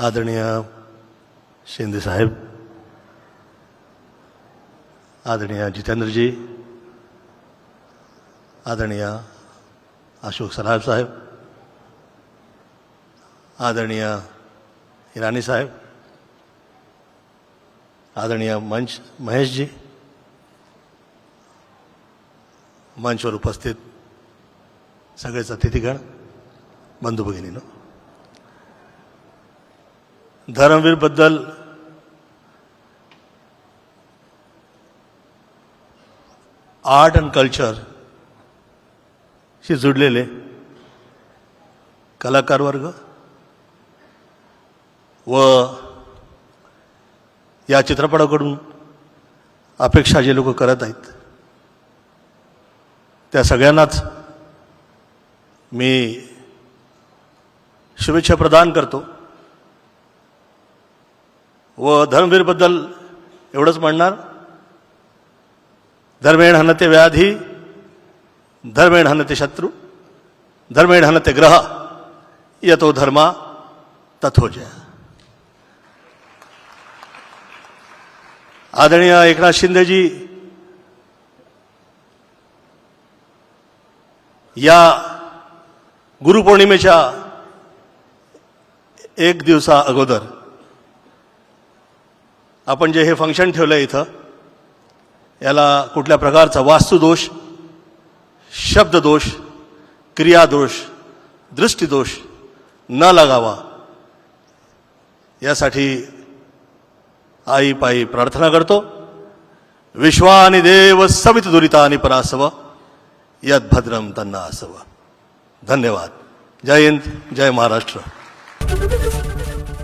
आदरणीय शिंदे साहेब आदरणीय जितेंद्रजी आदरणीय अशोक सराफ साहेब आदरणीय इराणी साहेब आदरणीय मंच महेशजी मंचवर उपस्थित सगळेच अतिथीगण बंधू भगिनीनं धर्मवीरबद्दल आर्ट अँड कल्चर शी जुडलेले कलाकार वर्ग व या चित्रपटाकडून अपेक्षा जे लोक करत आहेत त्या सगळ्यांनाच मी शुभेच्छा प्रदान करतो. व धर्मवीरबद्दल एवढंच म्हणणार. धर्मेण हनते व्याधी धर्मेण हनते शत्रू धर्मेण हनते ग्रह यतो धर्मा तथोजय आदरणीय एकनाथ शिंदेजी या गुरुपौर्णिमेच्या एक दिवसा अगोदर आपण जे हे फंक्शन ठेवलं आहे इथं याला कुठल्या प्रकारचा वास्तुदोष शब्ददोष क्रियादोष दृष्टिदोष न लागावा यासाठी आई पायी प्रार्थना करतो. विश्वानि देव सवित दुरितानि परासव यात भद्रम तन्ना असव. धन्यवाद. जय हिंद जय महाराष्ट्र.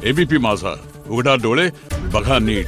एबीपी माझा. उघडा डोळे बघा नीट.